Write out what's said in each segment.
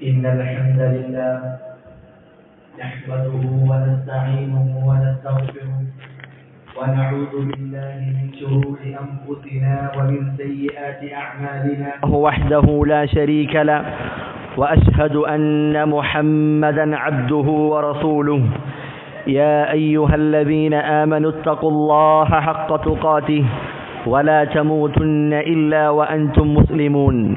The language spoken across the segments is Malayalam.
إن الحمد لله نحمده ونستعينه ونستغفره ونعوذ بالله من شرور أنفسنا ومن سيئات أعمالنا. وحده لا شريك له وأشهد أن محمدا عبده ورسوله. يا أيها الذين آمنوا اتقوا الله حق تقاته ولا تموتن إلا وأنتم مسلمون.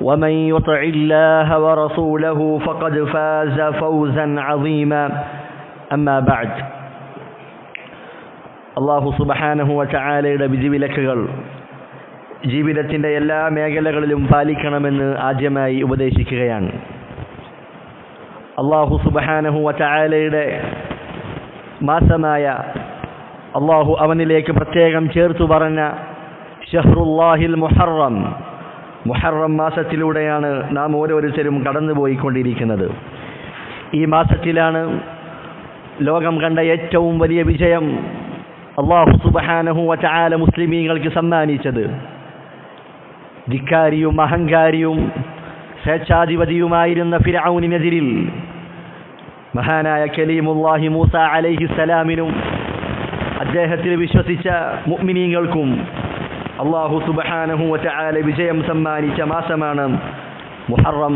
ومن يطع الله ورسوله فقد فاز فوزا عظيما أما بعد അള്ളാഹു സുബഹാനഹുവ ചായാലയുടെ വിധിവിലക്കുകൾ ജീവിതത്തിൻ്റെ എല്ലാ മേഖലകളിലും പാലിക്കണമെന്ന് ആദ്യമായി ഉപദേശിക്കുകയാണ് അള്ളാഹു സുബഹാനഹുവ ചായാലയുടെ മാസമായ അള്ളാഹു അവനിലേക്ക് പ്രത്യേകം ചേർത്തു പറഞ്ഞ ഷഹ്റുല്ലാഹിൽ മുഹറം മുഹറം മാസത്തിലൂടെയാണ് നാം ഓരോരുത്തരും കടന്നുപോയിക്കൊണ്ടിരിക്കുന്നത്. ഈ മാസത്തിലാണ് ലോകം കണ്ട ഏറ്റവും വലിയ വിജയം അള്ളാഹു സുബഹാനഹു വചാല മുസ്ലിമീങ്ങൾക്ക് സമ്മാനിച്ചത്. ധിക്കാരിയും അഹങ്കാരിയും സ്വേച്ഛാധിപതിയുമായിരുന്ന ഫിരൌനിനെതിരിൽ മഹാനായ കലീമുല്ലാഹി മൂസ അലൈഹിസലാമിനും അദ്ദേഹത്തിൽ വിശ്വസിച്ച മുഅ്മിനീങ്ങൾക്കും അള്ളാഹു സുബഹാനഹു വചാല വിജയം സമ്മാനിച്ച മാസമാണ് മുഹറം.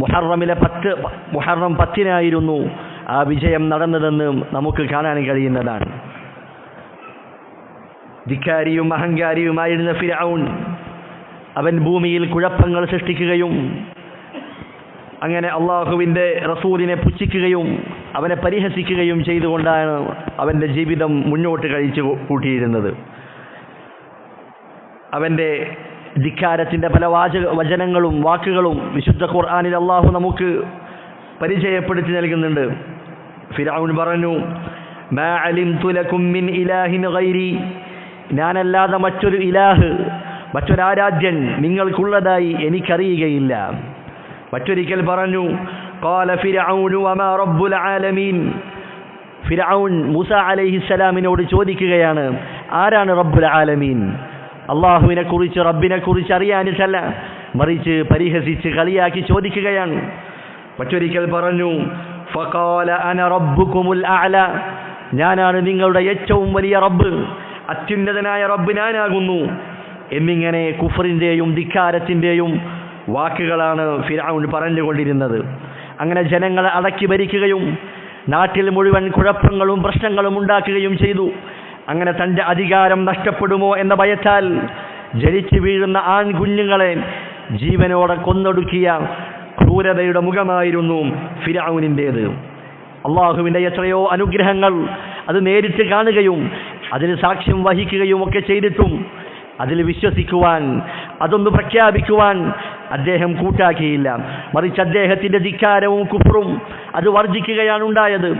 മുഹറമിലെ പത്ത് മുഹറം പത്തിനായിരുന്നു ആ വിജയം നടന്നതെന്ന് നമുക്ക് കാണാൻ കഴിയുന്നതാണ്. ധിക്കാരിയും അഹങ്കാരിയുമായിരുന്ന ഫിരൌൻ അവൻ ഭൂമിയിൽ കുഴപ്പങ്ങൾ സൃഷ്ടിക്കുകയും അങ്ങനെ അള്ളാഹുവിന്റെ റസൂലിനെ പുച്ഛിക്കുകയും അവനെ പരിഹസിക്കുകയും ചെയ്തുകൊണ്ടാണ് അവന്റെ ജീവിതം മുന്നോട്ട് കഴിച്ചു കൂട്ടിയിരുന്നത്. അവൻ്റെ ധിക്കാരത്തിൻ്റെ പല വാച വചനങ്ങളും വാക്കുകളും വിശുദ്ധ ഖുർആാനിൽ അള്ളാഹു നമുക്ക് പരിചയപ്പെടുത്തി നൽകുന്നുണ്ട് ഫിറൌൻ പറഞ്ഞു മാ അലിംതു ലക്കും മിൻ ഇലാഹിൻ ഗൈരി ഞാനല്ലാതെ മറ്റൊരു ഇലാഹ് മറ്റൊരാരാധ്യൻ നിങ്ങൾക്കുള്ളതായി എനിക്കറിയുകയില്ല മറ്റൊരിക്കൽ പറഞ്ഞു قال فرعون وما رب العالمين ഫിറഔൻ മൂസ അലൈഹിസ്സലാമിനോട് ചോദിക്കുകയാണ് ആരാണ് റബ്ബുൽ ആലമീൻ അള്ളാഹുവിനെ കുറിച്ച് റബ്ബിനെ കുറിച്ച് അറിയാനിട്ടല്ല. മറിച്ച് പരിഹസിച്ച് കളിയാക്കി ചോദിക്കുകയാണ്. മറ്റൊരിക്കൽ പറഞ്ഞു ഫഖാല അന റബ്ബുക്കുമുൽ അഅല. ഞാനാണ് നിങ്ങളുടെ ഏറ്റവും വലിയ റബ്ബ്. അത്യുന്നതനായ റബ്ബ് ഞാനാകുന്നു. എന്നിങ്ങനെ കുഫറിന്റെയും ധിക്കാരത്തിന്റെയും വാക്കുകളാണ് ഫിറൌൻ പറഞ്ഞുകൊണ്ടിരുന്നത്. അങ്ങനെ ജനങ്ങളെ അടക്കി ഭരിക്കുകയും നാട്ടിൽ മുഴുവൻ കുഴപ്പങ്ങളും പ്രശ്നങ്ങളും ഉണ്ടാക്കുകയും ചെയ്തു. അങ്ങനെ തന്റെ അധികാരം നഷ്ടപ്പെടുമോ എന്ന ഭയത്താൽ ജനിച്ചു വീഴുന്ന ആൺകുഞ്ഞുങ്ങളെ ജീവനോടെ കൊന്നൊടുക്കിയ ക്രൂരതയുടെ മുഖമായിരുന്നു ഫിരാവുനിന്റേത്. അള്ളാഹുവിന്റെ എത്രയോ അനുഗ്രഹങ്ങൾ അത് നേരിട്ട് കാണുകയും അതിന് സാക്ഷ്യം വഹിക്കുകയും ഒക്കെ ചെയ്തിട്ടും അതിൽ വിശ്വസിക്കുവാൻ അതൊന്ന് പ്രഖ്യാപിക്കുവാൻ അദ്ദേഹം കൂട്ടാക്കിയില്ല. മറിച്ച് അദ്ദേഹത്തിന്റെ ധിക്കാരവും കുപ്രും അത് വർജിക്കുകയാണ് ഉണ്ടായത്.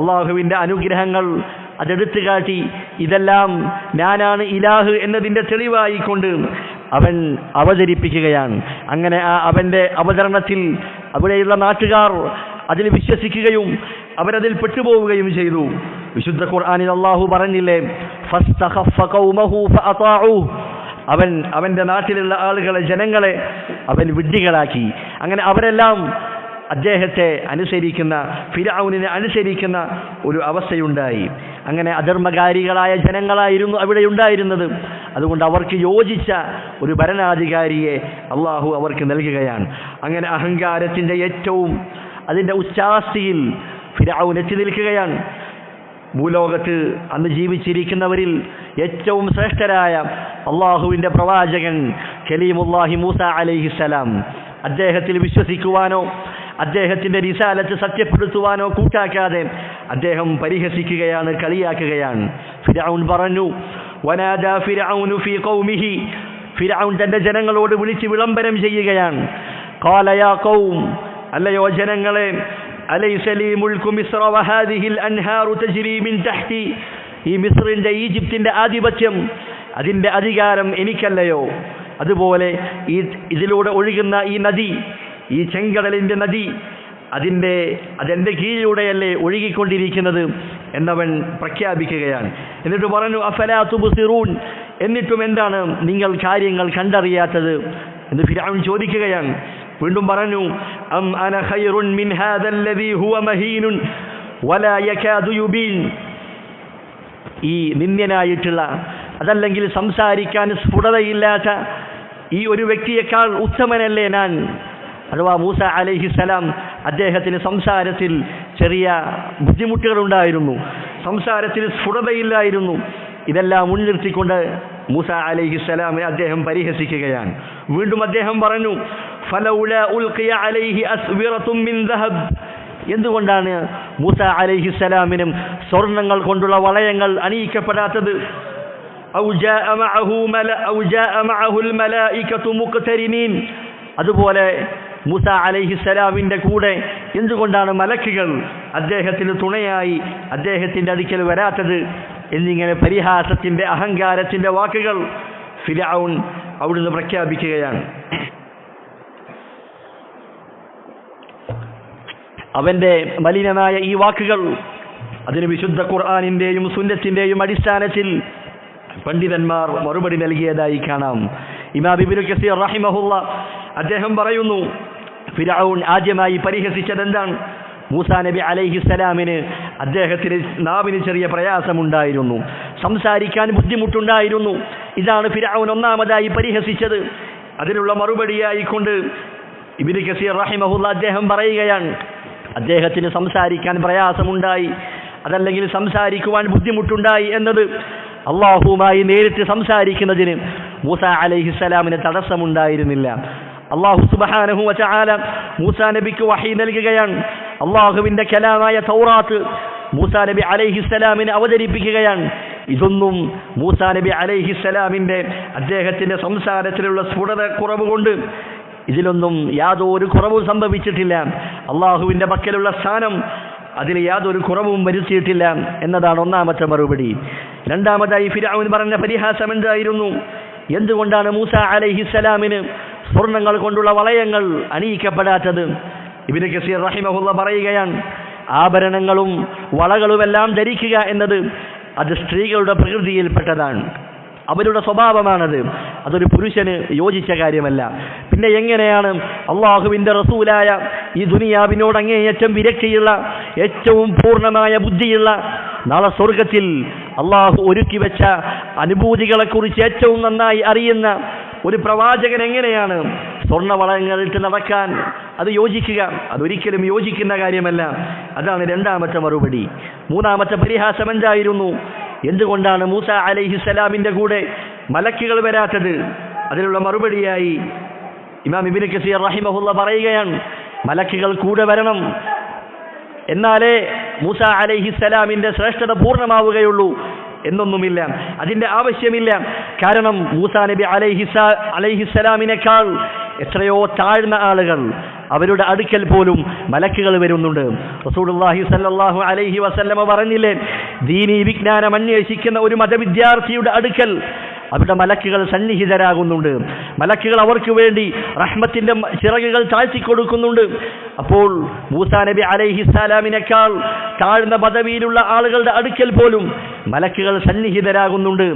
അള്ളാഹുവിന്റെ അനുഗ്രഹങ്ങൾ അതെടുത്തു കാട്ടി ഇതെല്ലാം ഞാനാണ് ഇലാഹ് എന്നതിന്റെ തെളിവായിക്കൊണ്ട് അവൻ അവതരിപ്പിക്കുകയാണ്. അങ്ങനെ ആ അവന്റെ അവതരണത്തിൽ അവിടെയുള്ള നാട്ടുകാർ അതിൽ വിശ്വസിക്കുകയും അവരതിൽ പെട്ടുപോവുകയും ചെയ്തു. വിശുദ്ധ ഖുർആാനിൽ അള്ളാഹു പറഞ്ഞില്ലേ അവൻ അവന്റെ നാട്ടിലുള്ള ആളുകളെ ജനങ്ങളെ അവൻ വിഡ്ഢികളാക്കി. അങ്ങനെ അവരെല്ലാം അദ്ദേഹത്തെ അനുസരിക്കുന്ന ഫിരാവുനെ അനുസരിക്കുന്ന ഒരു അവസ്ഥയുണ്ടായി. അങ്ങനെ അധർമ്മകാരികളായ ജനങ്ങളായിരുന്നു അവിടെ ഉണ്ടായിരുന്നത്. അതുകൊണ്ട് അവർക്ക് യോജിച്ച ഒരു ഭരണാധികാരിയെ അള്ളാഹു അവർക്ക് നൽകുകയാണ്. അങ്ങനെ അഹങ്കാരത്തിന്റെ ഏറ്റവും അതിന്റെ ഉച്ചാസ്തിയിൽ ഫിരാവു എത്തി നിൽക്കുകയാണ്. ഭൂലോകത്ത് അന്ന് ജീവിച്ചിരിക്കുന്നവരിൽ ഏറ്റവും ശ്രേഷ്ഠരായ അള്ളാഹുവിന്റെ പ്രവാചകൻ കലീമുല്ലാഹി മൂസ അലൈഹിസലാം അദ്ദേഹത്തിൽ വിശ്വസിക്കുവാനോ അദ്ദേഹത്തിന്റെ റിസാലത്ത് സത്യപ്പെടുത്തുവാനോ കൂട്ടാക്കാതെ അദ്ദേഹം പരിഹസിക്കുകയാണ് കളിയാക്കുകയാണ്. ഫിരാവുൻ പറഞ്ഞു വനാദ ഫിരാവുനു ഫി കൗമിഹി ഫിരാവുൻ തന്റെ ജനങ്ങളോട് വിളിച്ച് വിളംബരം ചെയ്യുകയാണ്. കാലയാ കൗം അല്ലയോ ജനങ്ങളെ അലൈസലി മുൽക്കു മിസ്ര വഹാദിഹിൽ അൻഹാറു തജ്രി മിൻ തഹ്തി. ഈ മിസ്റിന്റെ ഈജിപ്തിന്റെ ആധിപത്യം അതിന്റെ അധികാരം എനിക്കല്ലയോ? അതുപോലെ ഈ ഇതിലൂടെ ഒഴുകുന്ന ഈ നദി ഈ ചെങ്കടലിന്റെ നദി അതിന്റെ അതെന്റെ കീഴിലൂടെയല്ലേ ഒഴുകിക്കൊണ്ടിരിക്കുന്നത് എന്നവൻ പ്രഖ്യാപിക്കുകയാണ്. എന്നിട്ട് പറഞ്ഞു അഫലാ തുബ്സിറൂൻ? എന്നിട്ടും എന്താണ് നിങ്ങൾ കാര്യങ്ങൾ കണ്ടറിയാത്തത്? എന്ന് ഫിരാൻ ചോദിക്കുകയാണ്. വീണ്ടും പറഞ്ഞു അം അന ഖൈറുൻ മിൻ ഹാദല്ലദീ ഹുവ മഹീനുൻ വലാ യകാദു യുബീൻ. ഈ നിന്ദ്യനായിട്ടുള്ള അതല്ലെങ്കിൽ സംസാരിക്കാൻ സ്ഫുടതയില്ലാത്ത ഈ ഒരു വ്യക്തിയേക്കാൾ ഉത്തമനല്ലേ ഞാൻ? അഥവാ മൂസ അലൈഹിസലാം അദ്ദേഹത്തിന് സംസാരത്തിൽ ചെറിയ ബുദ്ധിമുട്ടുകളുണ്ടായിരുന്നു. സംസാരത്തിൽ സ്ഫുടതയില്ലായിരുന്നു. ഇതെല്ലാം മുൻനിർത്തിക്കൊണ്ട് മൂസ അലൈഹിസലാമെ അദ്ദേഹം പരിഹസിക്കുകയാണ്. വീണ്ടും അദ്ദേഹം പറഞ്ഞു എന്തുകൊണ്ടാണ് മൂസ അലൈഹി സ്വലാമിനും മിൻ മൂസ സ്വർണങ്ങൾ കൊണ്ടുള്ള വളയങ്ങൾ അണിയിക്കപ്പെടാത്തത്? അതുപോലെ മൂസ അലൈഹിസ്സലാമിന്റെ കൂടെ. എന്തുകൊണ്ടാണ് മലക്കുകൾ അദ്ദേഹത്തിന് തുണയായി അദ്ദേഹത്തിന്റെ അടുക്കൽ വരാത്തത്? എന്നിങ്ങനെ പരിഹാസത്തിന്റെ അഹങ്കാരത്തിന്റെ വാക്കുകൾ ഫിരൗൻ അവിടുന്ന് പ്രഖ്യാപിക്കുകയാണ്. അവന്റെ മലിനമായ ഈ വാക്കുകൾ അതിന് വിശുദ്ധ ഖുർആാനിന്റെയും സുന്നത്തിന്റെയും അടിസ്ഥാനത്തിൽ പണ്ഡിതന്മാർ മറുപടി നൽകിയതായി കാണാം. ഇമാം കസീർ റഹിമഹുള്ള അദ്ദേഹം പറയുന്നു ഫിരഔൻ ആദ്യമായി പരിഹസിച്ചത് എന്താണ് മൂസാ നബി അലൈഹിസ്സലാമിന് അദ്ദേഹത്തിന് നാവിന് ചെറിയ പ്രയാസമുണ്ടായിരുന്നു. സംസാരിക്കാൻ ബുദ്ധിമുട്ടുണ്ടായിരുന്നു. ഇതാണ് ഫിരാവൂൻ ഒന്നാമതായി പരിഹസിച്ചത്. അതിനുള്ള മറുപടിയായിക്കൊണ്ട് ഇബിന് കസീർ റഹിമഹുല്ല അദ്ദേഹം പറയുകയാണ് അദ്ദേഹത്തിന് സംസാരിക്കാൻ പ്രയാസമുണ്ടായി. അതല്ലെങ്കിൽ സംസാരിക്കുവാൻ ബുദ്ധിമുട്ടുണ്ടായി എന്നത് അള്ളാഹുവുമായി നേരിട്ട് സംസാരിക്കുന്നതിന് മൂസ അലൈഹിസ്സലാമിന് തടസ്സമുണ്ടായിരുന്നില്ല. അള്ളാഹു സുബഹാനഹു വചാല മൂസ നബിക്ക് വഹി നൽകുകയാണ്. അള്ളാഹുവിന്റെ കലാമായ തൗറാത്ത് മൂസാ നബി അലൈഹിസ്സലാമിനെ അവതരിപ്പിക്കുകയാണ്. ഇതൊന്നും മൂസാ നബി അലൈഹിസ്സലാമിന്റെ അദ്ദേഹത്തിന്റെ സംസാരത്തിലുള്ള സ്ഫുടത കുറവ് കൊണ്ട് ഇതിലൊന്നും യാതൊരു കുറവും സംഭവിച്ചിട്ടില്ല. അള്ളാഹുവിന്റെ പക്കലുള്ള സ്ഥാനം അതിൽ യാതൊരു കുറവും വരുത്തിയിട്ടില്ല എന്നതാണ് ഒന്നാമത്തെ മറുപടി. രണ്ടാമതായി ഫിരാവുൻ പറഞ്ഞ പരിഹാസം എന്തായിരുന്നു എന്തുകൊണ്ടാണ് മൂസ അലൈഹിസ്സലാമിന് സ്വർണങ്ങൾ കൊണ്ടുള്ള വളയങ്ങൾ അണിയിക്കപ്പെടാത്തത്. ഇബിന് കസീർ റഹിമഹുള്ള പറയുകയാണ് ആഭരണങ്ങളും വളകളുമെല്ലാം ധരിക്കുക എന്നത് അത് സ്ത്രീകളുടെ പ്രകൃതിയിൽപ്പെട്ടതാണ്. അവരുടെ സ്വഭാവമാണത്. അതൊരു പുരുഷന് യോജിച്ച കാര്യമല്ല. പിന്നെ എങ്ങനെയാണ് അള്ളാഹുവിന്റെ റസൂലായ ഈ ദുനിയാവിനോട് അങ്ങേയറ്റം വിരക്തിയുള്ള ഏറ്റവും പൂർണമായ ബുദ്ധിയുള്ള നാളെ സ്വർഗത്തിൽ അള്ളാഹു ഒരുക്കി വെച്ച അനുഭൂതികളെക്കുറിച്ച് ഏറ്റവും നന്നായി അറിയുന്ന ഒരു പ്രവാചകൻ എങ്ങനെയാണ് സ്വർണ വളങ്ങളിട്ട് നടക്കാൻ? അത് യോജിക്കുക. അതൊരിക്കലും യോജിക്കുന്ന കാര്യമല്ല. അതാണ് രണ്ടാമത്തെ മറുപടി. മൂന്നാമത്തെ പരിഹാസം എന്തായിരുന്നു? എന്തുകൊണ്ടാണ് മൂസ അലൈഹിസലാമിന്റെ കൂടെ മലക്കുകൾ വരാത്തത്? അതിനുള്ള മറുപടിയായി ഇമാം ഇബിൻ കസീർ റഹിമഹുല്ല പറയുകയാണ് മലക്കുകൾ കൂടെ വരണം. എന്നാലേ മൂസ അലൈഹിസലാമിന്റെ ശ്രേഷ്ഠത പൂർണമാവുകയുള്ളൂ. എന്നൊന്നുമില്ല. അതിന്റെ ആവശ്യമില്ല. കാരണം മൂസാ നബി അലൈഹിസ അലൈഹിസ്സലാമിനേക്കാൾ എത്രയോ താഴ്ന്ന ആളുകൾ അവരുടെ അടുക്കൽ പോലും മലക്കുകൾ വരുന്നുണ്ട്. റസൂലുള്ളാഹി സല്ലാഹു അലൈഹി വസല്ലമ പറഞ്ഞില്ലേ ദീനീ വിജ്ഞാനം അന്വേഷിക്കുന്ന ഒരു മതവിദ്യാർത്ഥിയുടെ അടുക്കൽ അവിടെ മലക്കുകൾ സന്നിഹിതരാകുന്നുണ്ട്. മലക്കുകൾ അവർക്ക് വേണ്ടി റഹ്മത്തിന്റെ ചിറകുകൾ താഴ്ത്തി കൊടുക്കുന്നുണ്ട്. അപ്പോൾ മൂസാ നബി അലൈഹിസ്സലാമിനേക്കാൾ താഴ്ന്ന പദവിയിലുള്ള ആളുകളുടെ അടുക്കൽ പോലും മലക്കുകൾ സന്നിഹിതരാകുന്നുണ്ട്.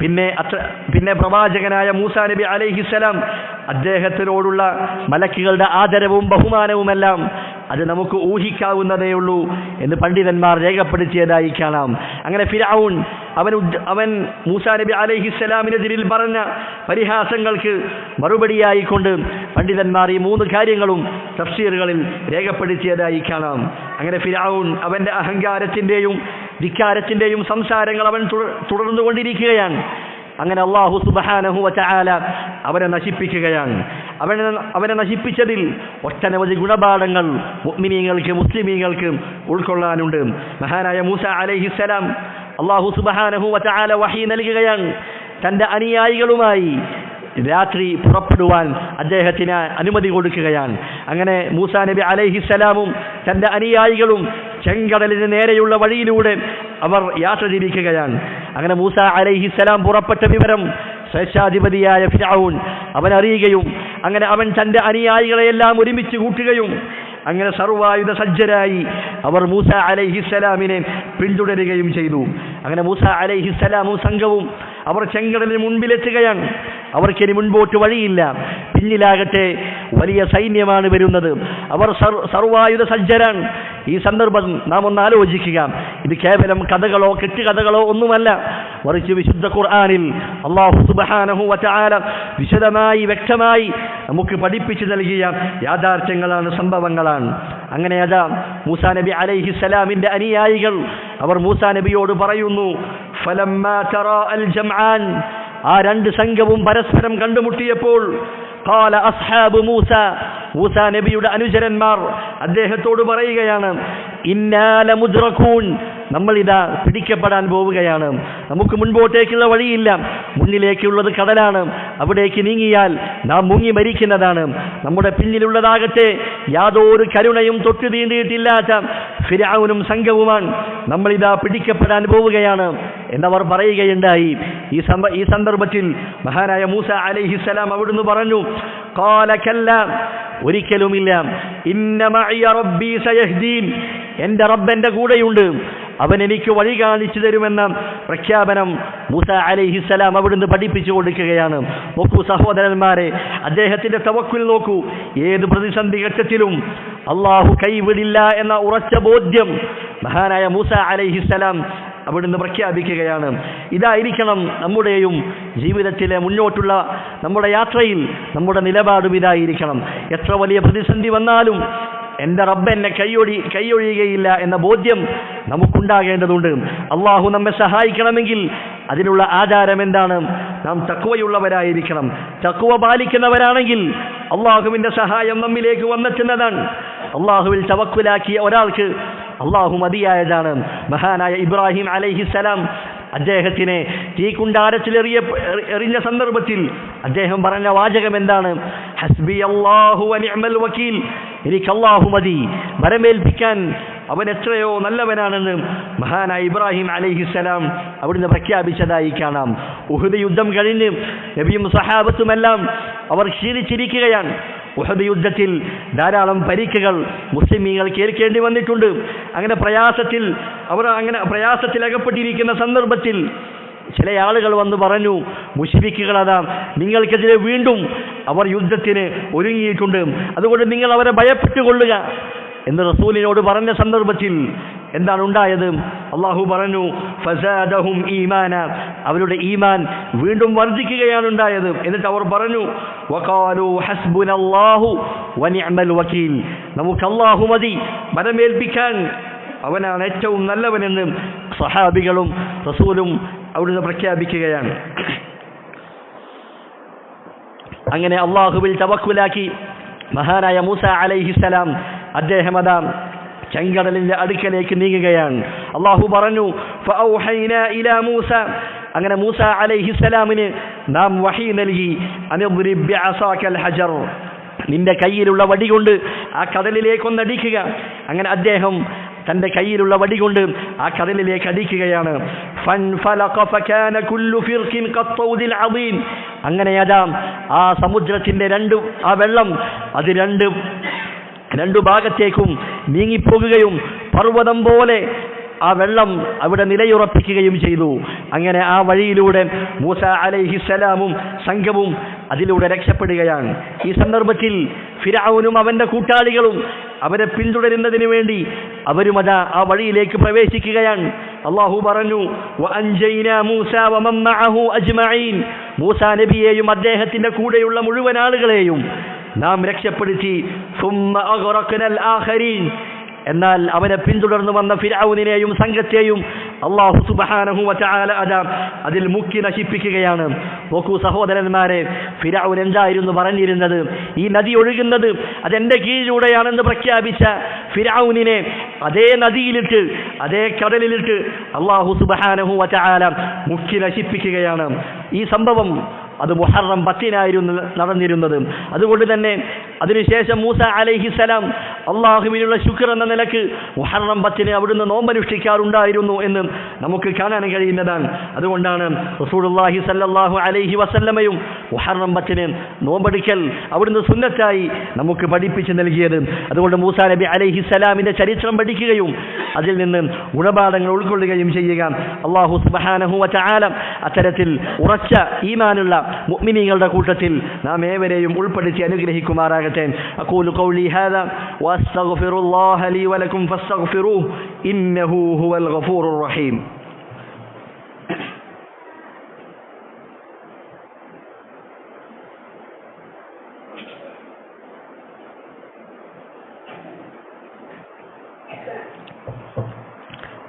പിന്നെ അത്ര പിന്നെ പ്രവാചകനായ മൂസാ നബി അലൈഹിസ്സലാം അദ്ദേഹത്തിനോടുള്ള മലക്കുകളുടെ ആദരവും ബഹുമാനവുമെല്ലാം അത് നമുക്ക് ഊഹിക്കാവുന്നതേ ഉള്ളൂ എന്ന് പണ്ഡിതന്മാർ രേഖപ്പെടുത്തിയതായി കാണാം. അങ്ങനെ ഫിരാവുൻ അവൻ അവൻ മൂസാ നബി അലഹിസ്സലാമിനെതിരിൽ പറഞ്ഞ പരിഹാസങ്ങൾക്ക് മറുപടിയായിക്കൊണ്ട് പണ്ഡിതന്മാർ ഈ മൂന്ന് കാര്യങ്ങളും തഫ്സീറുകളിൽ രേഖപ്പെടുത്തിയതായി കാണാം. അങ്ങനെ ഫിരാവുൻ അവന്റെ അഹങ്കാരത്തിന്റെയും ധിക്കാരത്തിന്റെയും സംസാരങ്ങൾ അവൻ തുട- തുടർന്നുകൊണ്ടിരിക്കുകയാണ്. അങ്ങനെ അള്ളാഹു സുബഹാനഹു വചആല അവനെ നശിപ്പിക്കുകയാണ്. അവനെ അവനെ നശിപ്പിച്ചതിൽ ഒട്ടനവധി ഗുണപാഠങ്ങൾ മുഅ്മിനീങ്ങൾക്ക് മുസ്ലിമീങ്ങൾക്ക് ഉൾക്കൊള്ളാനുണ്ട്. മഹാനായ മൂസ അലൈഹിസ്സലാം അള്ളാഹു സുബഹാനഹു വചആല വഹി നൽകുകയാണ്. തന്റെ അനുയായികളുമായി രാത്രി പുറപ്പെടുവാൻ അദ്ദേഹത്തിന് അനുമതി കൊടുക്കുകയാണ്. അങ്ങനെ മൂസാ നബി അലൈഹിസ്സലാമും തന്റെ അനുയായികളും ചെങ്കടലിന് നേരെയുള്ള വഴിയിലൂടെ അവർ യാത്ര തിരിക്കുകയാണ്. അങ്ങനെ മൂസ അലൈഹിസ്സലാം പുറപ്പെട്ട വിവരം സ്വേച്ഛാധിപതിയായ ഫിരൗൻ അവൻ അറിയുകയും അങ്ങനെ അവൻ തന്റെ അനുയായികളെയെല്ലാം ഒരുമിച്ച് കൂട്ടുകയും അങ്ങനെ സർവായുധ സജ്ജരായി അവർ മൂസ അലൈഹിസ്സലാമിനെ പിന്തുടരുകയും ചെയ്തു. അങ്ങനെ മൂസ അലൈഹിസ്സലാമും സംഘവും അവർ ചെങ്കടലിന് മുൻപിലെത്തുകയാണ്. അവർക്കിനി മുൻപോട്ട് വഴിയില്ല. പിന്നിലാകട്ടെ വലിയ സൈന്യമാണ് വരുന്നത്. അവർ സർ- സർവായുധ സജ്ജരാണ്. ഈ സന്ദർഭം നാം ഒന്ന് ആലോചിക്കുക ഇത് കേവലം കഥകളോ കെട്ടുകഥകളോ ഒന്നുമല്ല മറിച്ച് വിശുദ്ധ ഖുർആനിൽ അള്ളാഹു സുബ്ഹാനഹു വതആല വിശദമായി വ്യക്തമായി നമുക്ക് പഠിപ്പിച്ചു നൽകിയ യാഥാർത്ഥ്യങ്ങളാണ് സംഭവങ്ങളാണ് അങ്ങനെ അതാ മൂസാ നബി അലൈഹിസ്സലാമിന്റെ അനുയായികൾ അവർ മൂസാ നബിയോട് പറയുന്നു ഫലമ്മാ തറാ അൽ ജംആൻ ആ രണ്ട് സംഘവും പരസ്പരം കണ്ടുമുട്ടിയപ്പോൾ قال أصحاب മൂസ മൂസ നബിയുടെ അനുചരന്മാർ അദ്ദേഹത്തോട് പറയുകയാണ് ഇന്നാല മുദ്രഖൂൺ നമ്മൾ ഇതാ പിടിക്കപ്പെടാൻ പോവുകയാണ്. നമുക്ക് മുൻപോട്ടേക്കുള്ള വഴിയില്ല. മുന്നിലേക്കുള്ളത് കടലാണ്. അവിടേക്ക് നീങ്ങിയാൽ നാം മുങ്ങി മരിക്കുന്നതാണ്. നമ്മുടെ പിന്നിലുള്ളതാകട്ടെ യാതൊരു കരുണയും തൊട്ടു തീണ്ടിയിട്ടില്ലാത്ത ഫിരാവുനും സംഘവുമാണ് നമ്മളിതാ പിടിക്കപ്പെടാൻ പോവുകയാണ്. എന്നവർ പറയുകയുണ്ടായി. ഈ സന്ദർഭത്തിൽ മഹാനായ മൂസ അലൈഹിസ്സലാം അവിടുന്ന് പറഞ്ഞു "ഖാല കല്ല ഒരിക്കലുമില്ല ഇന്ന മഅയ റബ്ബി സയഹ്ദീൻ. എന്റെ റബ്ബ് എന്റെ കൂടെയുണ്ട്. അവൻ എനിക്ക് വഴി കാണിച്ചു തരുമെന്ന പ്രഖ്യാപനം മൂസ അലൈഹിസ്സലാം അവിടുന്ന് പഠിപ്പിച്ചു കൊടുക്കുകയാണ്. നോക്കൂ സഹോദരന്മാരെ അദ്ദേഹത്തിന്റെ തവക്കുൽ നോക്കൂ. ഏത് പ്രതിസന്ധി ഘട്ടത്തിലും അള്ളാഹു കൈവിടില്ല എന്ന ഉറച്ച ബോധ്യം മഹാനായ മൂസ അലൈഹിസ്സലാം അവിടുന്ന് പ്രഖ്യാപിക്കുകയാണ്. ഇതായിരിക്കണം നമ്മുടെയും ജീവിതത്തിലെ മുന്നോട്ടുള്ള നമ്മുടെ യാത്രയിൽ നമ്മുടെ നിലപാടും ഇതായിരിക്കണം. എത്ര വലിയ പ്രതിസന്ധി വന്നാലും എന്റെ റബ്ബ് എന്നെ കൈയൊഴി കൈയൊഴിയുകയില്ല എന്ന ബോധ്യം നമുക്കുണ്ടാകേണ്ടതുണ്ട്. അള്ളാഹു നമ്മെ സഹായിക്കണമെങ്കിൽ അതിനുള്ള ആചാരം എന്താണ്? നാം തക്കുവയുള്ളവരായിരിക്കണം തക്കുവ പാലിക്കുന്നവരാണെങ്കിൽ അള്ളാഹുവിന്റെ സഹായം നമ്മിലേക്ക് വന്നെത്തുന്നതാണ്. അള്ളാഹുവിൽ തവക്കുലാക്കിയ ഒരാൾക്ക് അള്ളാഹു മതിയായതാണ്. മഹാനായ ഇബ്രാഹിം അലൈഹിസലാം അദ്ദേഹത്തിനെ തീക്കുണ്ടാരത്തിലെറിയ എറിഞ്ഞ സന്ദർഭത്തിൽ അദ്ദേഹം പറഞ്ഞ വാചകം എന്താണ്? ഹസ്ബി അള്ളാഹു വനിഅമൽ വക്കീൽ. എനിക്ക് അള്ളാഹു മതി. വരമേൽപ്പിക്കാൻ അവൻ എത്രയോ നല്ലവനാണെന്ന് മഹാനായ ഇബ്രാഹിം അലൈഹിസ്സലാം അവിടുന്ന് പ്രഖ്യാപിച്ചതായി കാണാം. ഉഹുദ് യുദ്ധം കഴിഞ്ഞ് നബിയും സഹാബത്തുമെല്ലാം അവർ ക്ഷീണിച്ചിരിക്കുകയാണ് ഉഹദ് യുദ്ധത്തിൽ ധാരാളം പരിക്കുകൾ മുസ്ലിമീങ്ങൾ കേൾക്കേണ്ടി വന്നിട്ടുണ്ട്. അങ്ങനെ പ്രയാസത്തിൽ അവർ അങ്ങനെ പ്രയാസത്തിൽ അകപ്പെട്ടിരിക്കുന്ന സന്ദർഭത്തിൽ ചില ആളുകൾ വന്ന് പറഞ്ഞു മുഷിരിക്കുകൾ അതാ നിങ്ങൾക്കെതിരെ വീണ്ടും അവർ യുദ്ധത്തിന് ഒരുങ്ങിയിട്ടുണ്ട്. അതുകൊണ്ട് നിങ്ങൾ അവരെ ഭയപ്പെട്ടുകൊള്ളുക. എന്ന് റസൂലിനോട് പറഞ്ഞ സന്ദർഭത്തിൽ എന്താണ് ഉണ്ടായത്? അള്ളാഹു പറഞ്ഞു ഫസാദഹും ഈമാന. അവരുടെ ഈമാൻ വീണ്ടും വർദ്ധിക്കുകയാണ് ഉണ്ടായത്. എന്നിട്ട് അവർ പറഞ്ഞു വഖാലു ഹസ്ബുനല്ലാഹു വനിഅമൽ വക്കീൽ. നമുക്ക് അല്ലാഹു മതി വരമേൽപ്പിക്കാൻ. അവനാണ് ഏറ്റവും നല്ലവനെന്ന് സഹാബികളും റസൂലും അവിടുന്ന് പ്രഖ്യാപിക്കുകയാണ്. അങ്ങനെ അള്ളാഹുവിൽ തവക്കുലാക്കി മഹാനായ മൂസ അലൈഹിസ്സലാം അദ്ദേഹം അതാ ചെങ്കടലിന്റെ അടുക്കലേക്ക് നീങ്ങുകയാണ്. അള്ളാഹു പറഞ്ഞു ഇലാ മൂസ. അങ്ങനെ മൂസ അലൈഹിസ്സലാമിന് നാം വഹി നൽകി ഹജർ. നിന്റെ കയ്യിലുള്ള വടി കൊണ്ട് ആ കടലിലേക്കൊന്നടിക്കുക അങ്ങനെ അദ്ദേഹം തന്റെ കയ്യിലുള്ള വടി കൊണ്ട് ആ കടലിലേക്ക് അടിക്കുകയാണ്. അങ്ങനെ അതാ ആ സമുദ്രത്തിന്റെ രണ്ട് ആ വെള്ളം അത് രണ്ട് രണ്ടു ഭാഗത്തേക്കും നീങ്ങിപ്പോകുകയും പർവതം പോലെ ആ വെള്ളം അവിടെ നിലയുറപ്പിക്കുകയും ചെയ്തു. അങ്ങനെ ആ വഴിയിലൂടെ മൂസ അലൈഹിസ്സലാമും സംഘവും അതിലൂടെ രക്ഷപ്പെടുകയാണ്. ഈ സന്ദർഭത്തിൽ ഫിരാവുനും അവന്റെ കൂട്ടാളികളും അവരെ പിന്തുടരുന്നതിന് വേണ്ടി അവരും അതാ ആ വഴിയിലേക്ക് പ്രവേശിക്കുകയാണ്. അള്ളാഹു പറഞ്ഞു. മൂസ നബിയെയും അദ്ദേഹത്തിന്റെ കൂടെയുള്ള മുഴുവൻ ആളുകളെയും നാം രക്ഷപ്പെടുത്തി. എന്നാൽ അവനെ പിന്തുടർന്നു വന്ന ഫിരാവുനെയും സംഘത്തെയും അള്ളാഹു സുബാനഹു അതാ അതിൽ മുക്കി നശിപ്പിക്കുകയാണ്. നോക്കൂ സഹോദരന്മാരെ ഫിരാവുൻ എന്തായിരുന്നു പറഞ്ഞിരുന്നത്? ഈ നദി ഒഴുകുന്നത് അതെന്റെ കീഴിലൂടെയാണെന്ന് പ്രഖ്യാപിച്ച ഫിരാവുനിനെ അതേ നദിയിലിട്ട് അതേ കടലിലിട്ട് അള്ളാഹു സുബാനഹു അതാല മുക്കി നശിപ്പിക്കുകയാണ്. ഈ സംഭവം അത് മുഹറം പത്തിനായിരുന്നു നടന്നിരുന്നത്. അതുകൊണ്ട് തന്നെ അതിനുശേഷം മൂസ അലൈഹിസലാം അള്ളാഹുവിനുള്ള ശുക്ർ എന്ന നിലയ്ക്ക് മുഹറം പത്തിന് അവിടുന്ന് നോമ്പനുഷ്ഠിക്കാറുണ്ടായിരുന്നു എന്ന് നമുക്ക് കാണാൻ കഴിയുന്നതാണ്. അതുകൊണ്ടാണ് റസൂലുള്ളാഹി സല്ലല്ലാഹു അലൈഹി വസല്ലമയും മുഹറം പത്തിന് നോമ്പെടുക്കൽ അവിടുന്ന് സുന്നത്തായി നമുക്ക് പഠിപ്പിച്ച് നൽകിയത്. അതുകൊണ്ട് മൂസ നബി അലൈഹി സ്വലാമിന്റെ ചരിത്രം പഠിക്കുകയും അതിൽ നിന്ന് ഗുണപാഠങ്ങൾ ഉൾക്കൊള്ളുകയും ചെയ്യുക. അള്ളാഹു സുബ്ഹാനഹു വതആല അത്തരത്തിൽ ഉറച്ച ഈമാനുള്ള മുഅ്മിനീങ്ങളുടെ കൂട്ടത്തിൽ നാം ഏവരെയും ഉൾപ്പെടുത്തി അനുഗ്രഹിക്കുമാറാകട്ടെ. مرتين. أقول قولي هذا وأستغفر الله لي ولكم فاستغفروه. إنه هو الغفور الرحيم.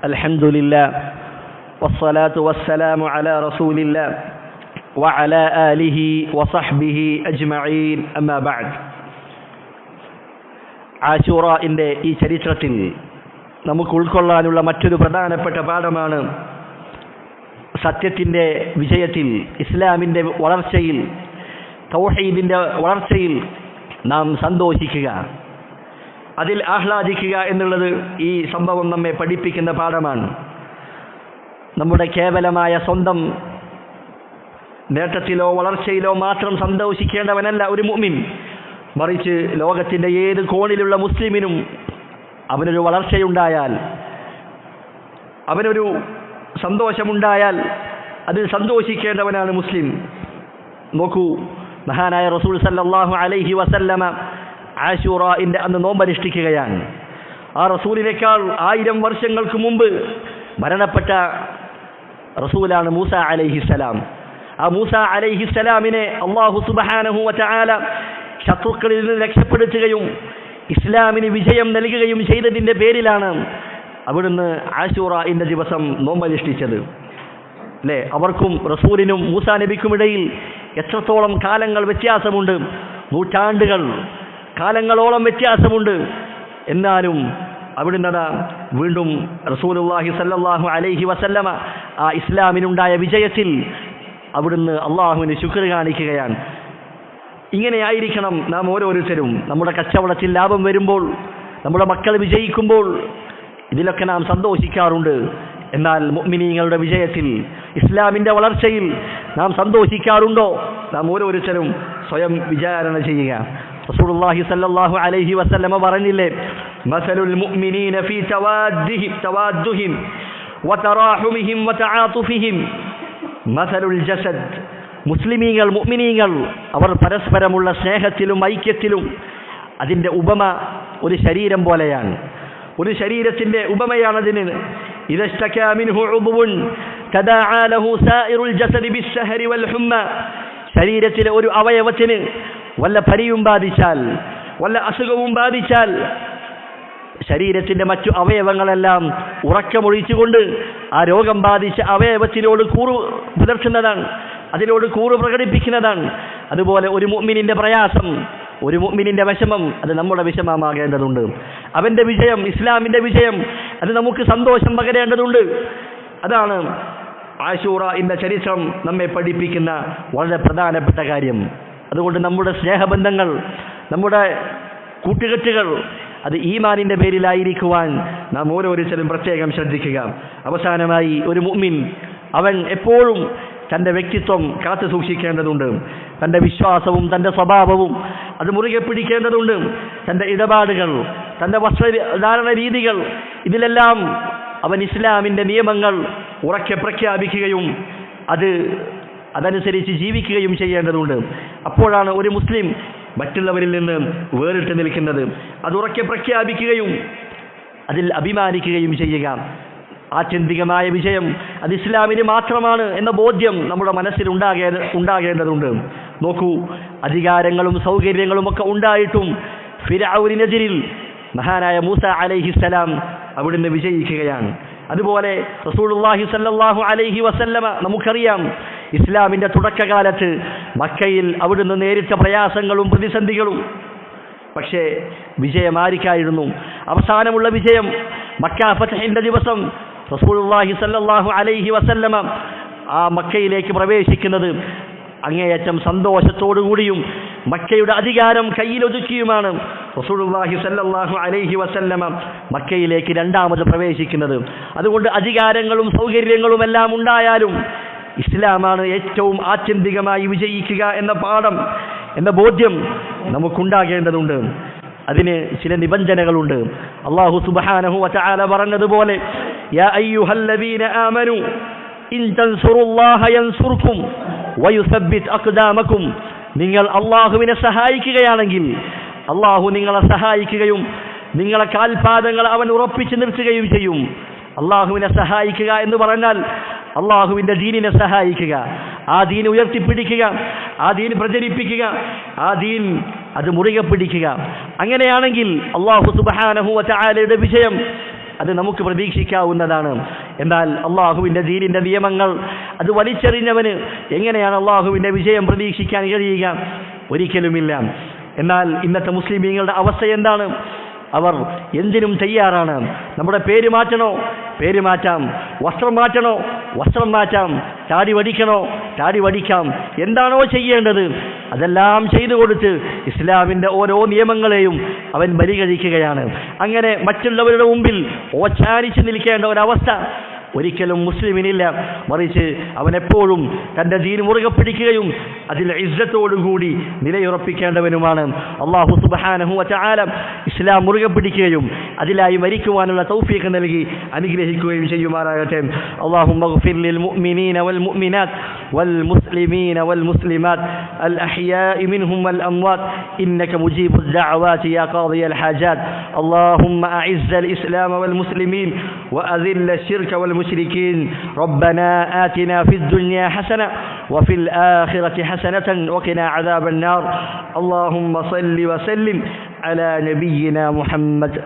الحمد لله والصلاة والسلام على رسول الله وعلى آله وصحبه أجمعين أما بعد ആശൂറയിന്റെ ഈ ചരിത്രത്തിൽ നമുക്ക് ഉൾക്കൊള്ളാനുള്ള മറ്റൊരു പ്രധാനപ്പെട്ട പാഠമാണ് സത്യത്തിന്റെ വിജയത്തിൽ ഇസ്ലാമിന്റെ വളർച്ചയിൽ തൗഹീദിന്റെ വളർച്ചയിൽ നാം സന്തോഷിക്കുക അതിൽ ആഹ്ലാദിക്കുക എന്നുള്ളത് ഈ സംഭവം നമ്മെ പഠിപ്പിക്കുന്ന പാഠമാണ്. നമ്മുടെ കേവലമായ സ്വന്തം നേട്ടത്തിലോ വളർച്ചയിലോ മാത്രം സന്തോഷിക്കേണ്ടവനല്ല ഒരു മുഅ്മിൻ. മറിച്ച് ലോകത്തിന്റെ ഏത് കോണിലുള്ള മുസ്ലിമിനും അവനൊരു വളർച്ചയുണ്ടായാൽ അവനൊരു സന്തോഷമുണ്ടായാൽ അതിൽ സന്തോഷിക്കേണ്ടവനാണ് മുസ്ലിം. നോക്കൂ മഹാനായ റസൂൽ സല്ലാഹു അലൈഹി വസല്ലമ ആശൂറയിന്റെ അന്ന് നോമ്പനുഷ്ഠിക്കുകയാണ്. ആ റസൂലിനേക്കാൾ ആയിരം വർഷങ്ങൾക്ക് മുമ്പ് മരണപ്പെട്ട റസൂലാണ് മൂസ അലൈഹിസ്സലാം. ആ മൂസ അലൈഹിസ്സലാമിനെ അള്ളാഹു സുബഹാനഹു വതആല ശത്രുക്കളിൽ നിന്ന് രക്ഷപ്പെടുത്തുകയും ഇസ്ലാമിന് വിജയം നൽകുകയും ചെയ്തതിന്റെ പേരിലാണ് അവിടുന്ന് ആശൂറയിന്റെ ദിവസം നോമ്പനുഷ്ഠിച്ചത്. അല്ലേ? അവർക്കും റസൂലിനും മൂസാ നബിക്കുമിടയിൽ എത്രത്തോളം കാലങ്ങൾ വ്യത്യാസമുണ്ട്. നൂറ്റാണ്ടുകൾ കാലങ്ങളോളം വ്യത്യാസമുണ്ട്. എന്നാലും അവിടുന്ന് വീണ്ടും റസൂലുള്ളാഹി സല്ലാഹു അലൈഹി വസല്ലമ ആ ഇസ്ലാമിനുണ്ടായ വിജയത്തിൽ അവിടുന്ന് അള്ളാഹുവിന് ശുക്ർ കാണിക്കുകയാണ്. ഇങ്ങനെയായിരിക്കണം നാം ഓരോരുത്തരും. നമ്മുടെ കച്ചവടത്തിൽ ലാഭം വരുമ്പോൾ നമ്മുടെ മക്കൾ വിജയിക്കുമ്പോൾ ഇതിലൊക്കെ നാം സന്തോഷിക്കാറുണ്ട്. എന്നാൽ മുഅ്മിനീങ്ങളുടെ വിജയത്തിൽ ഇസ്ലാമിന്റെ വളർച്ചയിൽ നാം സന്തോഷിക്കാറുണ്ടോ? നാം ഓരോരുത്തരും സ്വയം വിചാരണ ചെയ്യുക. റസൂലുള്ളാഹി സല്ലല്ലാഹു അലൈഹി വസല്ലമ പറഞ്ഞില്ലേ മസലുൽ മുഅ്മിനീന ഫീ തവാദ്ദിഹിം തവാദ്ദുഹിം വതറാഹുമിഹിം വതആതുഫിഹിം മസലുൽ ജസദ് മുസ്ലിമീങ്ങൾ മുഅ്മിനീങ്ങൾ അവർ പരസ്പരമുള്ള സ്നേഹത്തിലും ഐക്യത്തിലും അതിന്റെ ഉപമ ഒരു ശരീരം പോലെയാണ്. ഒരു ശരീരത്തിന്റെ ഉപമയാണ് അതിന് ശരീരത്തിലെ ഒരു അവയവത്തിന് വല്ല പരിയും ബാധിച്ചാൽ വല്ല അസുഖവും ബാധിച്ചാൽ ശരീരത്തിന്റെ മറ്റു അവയവങ്ങളെല്ലാം ഉറക്കമൊഴിച്ചുകൊണ്ട് ആ രോഗം ബാധിച്ച അവയവത്തിനോട് കൂറു പുലർത്തുന്നതാണ്. അതിനോട് കൂറ് പ്രകടിപ്പിക്കുന്നതാണ്. അതുപോലെ ഒരു മുഅ്മിനിന്റെ പ്രയാസം ഒരു മുഅ്മിനിന്റെ വിഷമം അത് നമ്മുടെ വിഷമമാകേണ്ടതുണ്ട്. അവന്റെ വിജയം ഇസ്ലാമിന്റെ വിജയം അത് നമുക്ക് സന്തോഷം പകരേണ്ടതുണ്ട്. അതാണ് ആശൂറ എന്ന ചരിത്രം നമ്മെ പഠിപ്പിക്കുന്ന വളരെ പ്രധാനപ്പെട്ട കാര്യം. അതുകൊണ്ട് നമ്മുടെ സ്നേഹബന്ധങ്ങൾ നമ്മുടെ കൂട്ടുകെട്ടുകൾ അത് ഈമാനിന്റെ പേരിലായിരിക്കുവാൻ നാം ഓരോരുത്തരും പ്രത്യേകം ശ്രദ്ധിക്കുക. അവസാനമായി ഒരു മുഅ്മിൻ അവൻ എപ്പോഴും തന്റെ വ്യക്തിത്വം കാത്തു സൂക്ഷിക്കേണ്ടതുണ്ട്. തന്റെ വിശ്വാസവും തന്റെ സ്വഭാവവും അത് മുറുകെ പിടിക്കേണ്ടതുണ്ട്. തന്റെ ഇടപാടുകൾ തന്റെ വസ്ത്രധാരണ രീതികൾ ഇതിലെല്ലാം അവൻ ഇസ്ലാമിന്റെ നിയമങ്ങൾ ഉറക്കെ പ്രഖ്യാപിക്കുകയും അത് അതനുസരിച്ച് ജീവിക്കുകയും ചെയ്യേണ്ടതുണ്ട്. അപ്പോഴാണ് ഒരു മുസ്ലിം മറ്റുള്ളവരിൽ നിന്ന് വേറിട്ട് നിൽക്കുന്നത്. അത് ഉറക്കെ പ്രഖ്യാപിക്കുകയും അതിൽ അഭിമാനിക്കുകയും ചെയ്യുക. ആത്യന്തികമായ വിജയം അത് ഇസ്ലാമിന് മാത്രമാണ് എന്ന ബോധ്യം നമ്മുടെ മനസ്സിൽ ഉണ്ടാകേ ഉണ്ടാകേണ്ടതുണ്ട്. നോക്കൂ അധികാരങ്ങളും സൗകര്യങ്ങളും ഒക്കെ ഉണ്ടായിട്ടും ഫിരാവുരിനെതിരിൽ മഹാനായ മൂസ അലൈഹിസ്സലാം അവിടുന്ന് വിജയിക്കുകയാണ്. അതുപോലെ റസൂലുള്ളാഹി സല്ലല്ലാഹു അലൈഹി വസല്ലമ നമുക്കറിയാം ഇസ്ലാമിന്റെ തുടക്കകാലത്ത് മക്കയിൽ അവിടുന്ന് നേരിട്ട പ്രയാസങ്ങളും പ്രതിസന്ധികളും. പക്ഷേ വിജയമാരിക്കായിരുന്നു. അവസാനമുള്ള വിജയം മക്ക ഫതഹിന്റെ ദിവസം റസൂലുള്ളാഹി സല്ലല്ലാഹു അലൈഹി വസല്ലമ ആ മക്കയിലേക്ക് പ്രവേശിക്കുന്നത് അങ്ങേയറ്റം സന്തോഷത്തോടുകൂടിയും മക്കയുടെ അധികാരം കയ്യിലൊതുക്കിയുമാണ് റസൂലുള്ളാഹി സല്ലല്ലാഹു അലൈഹി വസല്ലമ മക്കയിലേക്ക് രണ്ടാമത് പ്രവേശിക്കുന്നത്. അതുകൊണ്ട് അധികാരങ്ങളും സൗകര്യങ്ങളും എല്ലാം ഉണ്ടായാലും ഇസ്ലാമാണ് ഏറ്റവും ആത്യന്തികമായി വിജയിക്കുക എന്ന പാഠം എന്ന ബോധ്യം നമുക്കുണ്ടാകേണ്ടതുണ്ട്. അതിന് ചില നിബന്ധനകളുണ്ട്. അള്ളാഹു സുബ്ഹാനഹു വതആല പറഞ്ഞതുപോലെ യാ امنوا ان تنصروا الله ينصركم ويثبت اقدامكم നിങ്ങൾ അള്ളാഹുവിനെ സഹായിക്കുകയാണെങ്കിൽ അള്ളാഹു നിങ്ങളെ സഹായിക്കുകയും നിങ്ങളെ കാൽപാദങ്ങൾ അവൻ ഉറപ്പിച്ചു നിർത്തുകയും ചെയ്യും. അള്ളാഹുവിനെ സഹായിക്കുക എന്ന് പറഞ്ഞാൽ അള്ളാഹുവിന്റെ ദീനിനെ സഹായിക്കുക ആ ദീൻ ഉയർത്തിപ്പിടിക്കുക ആ ദീൻ പ്രചരിപ്പിക്കുക ആ ദീൻ അത് മുറുകെ പിടിക്കുക. അങ്ങനെയാണെങ്കിൽ അള്ളാഹു സുബഹാനഹു വചാലയുടെ വിജയം അത് നമുക്ക് പ്രതീക്ഷിക്കാവുന്നതാണ്. എന്നാൽ അള്ളാഹുവിന്റെ ദീനിന്റെ നിയമങ്ങൾ അത് വലിച്ചെറിഞ്ഞവന് എങ്ങനെയാണ് അള്ളാഹുവിന്റെ വിജയം പ്രതീക്ഷിക്കാൻ കഴിയുക? ഒരിക്കലുമില്ല. എന്നാൽ ഇന്നത്തെ മുസ്ലിമീങ്ങളുടെ അവസ്ഥ എന്താണ്? അവർ എന്തിനും തയ്യാറാണ്. നമ്മുടെ പേര് മാറ്റണോ? പേര് മാറ്റാം. വസ്ത്രം മാറ്റണോ? വസ്ത്രം മാറ്റാം. താടി വടിക്കണോ? താടി വടിക്കാം. എന്താണോ ചെയ്യേണ്ടത്? അതെല്ലാം ചെയ്തു കൊടുത്ത് ഇസ്ലാമിന്റെ ഓരോ നിയമങ്ങളെയും അവൻ ബലികഴിക്കുകയാണ്. അങ്ങനെ മറ്റുള്ളവരുടെ മുമ്പിൽ ഓച്ചാരിച്ച് നിൽക്കേണ്ട ഒരവസ്ഥ ഒരിക്കലും മുസ്ലിമിനില്ല മറിച്ച് അവൻ എപ്പോഴും തൻ്റെ ദീൻ മുറുകെ പിടിക്കുകയും അതിൽ ഇസ്സത്തോടുകൂടി നിലയുറപ്പിക്കേണ്ടവനുമാണ് അള്ളാഹു സുബഹാനഹു വചാല ഇസ്ലാം മുറുകെ പിടിക്കുകയും അതിലായി മരിക്കുവാനുള്ള തൗഫീഖ് നൽകി അനുഗ്രഹിക്കുകയും ചെയ്യുമാറാകട്ടെ അള്ളാഹു മഗ്ഫിർ ലിൽ മുഅ്മിനീന വൽ മുഅ്മിനാത്ത് വൽ മുസ്ലിമീന വൽ മുസ്ലിമാത്ത് അൽ അഹ്യാഇ മിൻഹും വൽ അംവാത്ത് إنك مجيب الدعوات يا قاضي الحاجات اللهم أعز الإسلام والمسلمين وأذل الشرك والمشركين ربنا آتنا في الدنيا حسنة وفي الآخرة حسنة وقنا عذاب النار. اللهم صل وسلم على نبينا محمد